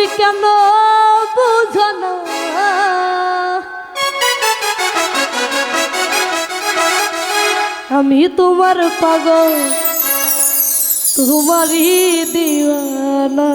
তুমি কেন বোঝো না? আমি তোমার পাগল তোমারই দিওয়ানা।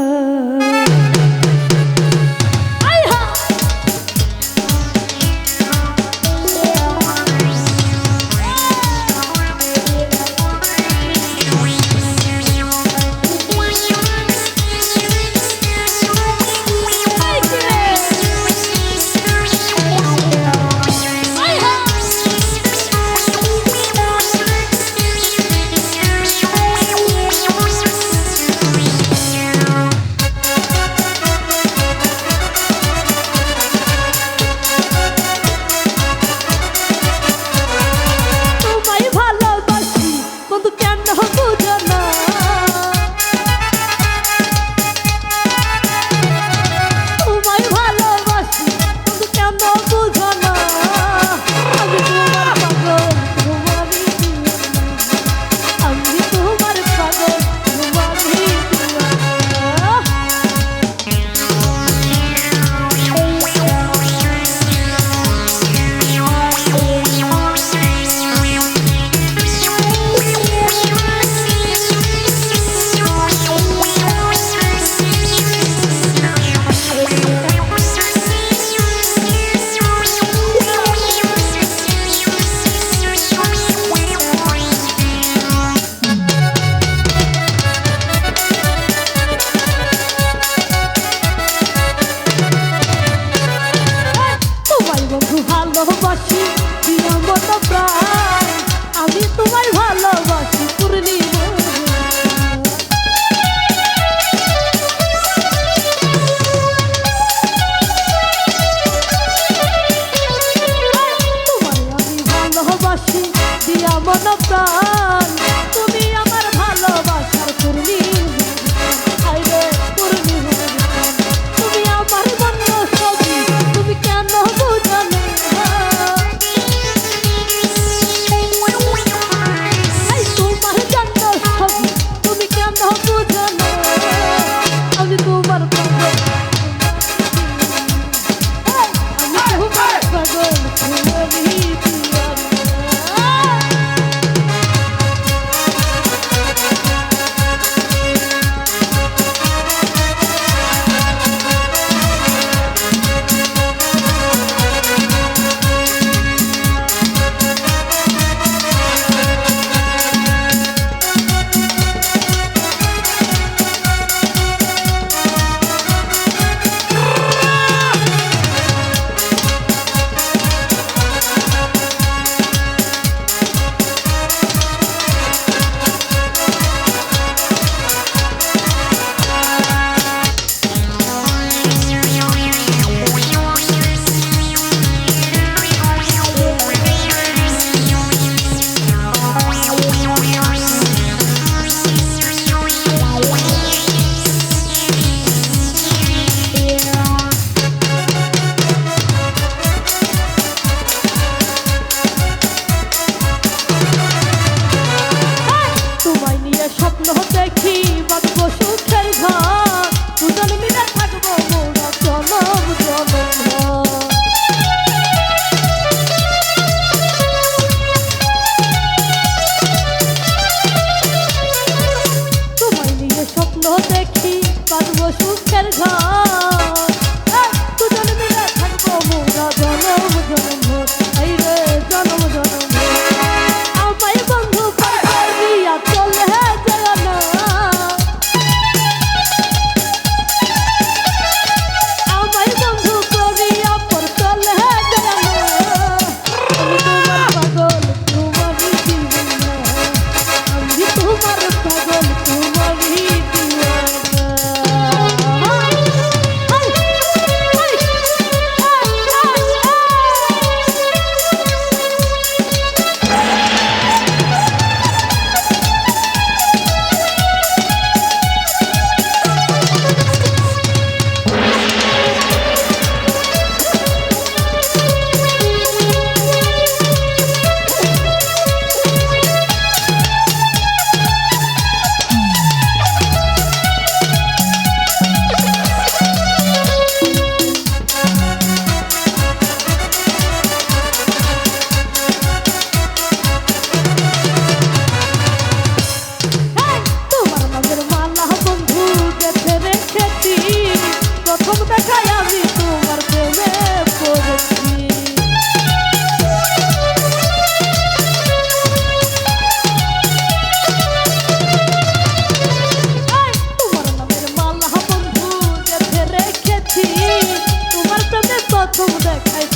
বাঁধবো সুখের ঘর দুজন মিলে থাকব মোরা জনম জনম তোমায় নিয়ে স্বপ্ন দেখি বাঁধবো সুখের ঘর প্রথম দেখায় আমি তোমার প্রেমে পড়েছি। তোমার নামের মালা বন্ধু প্রথম দেখায়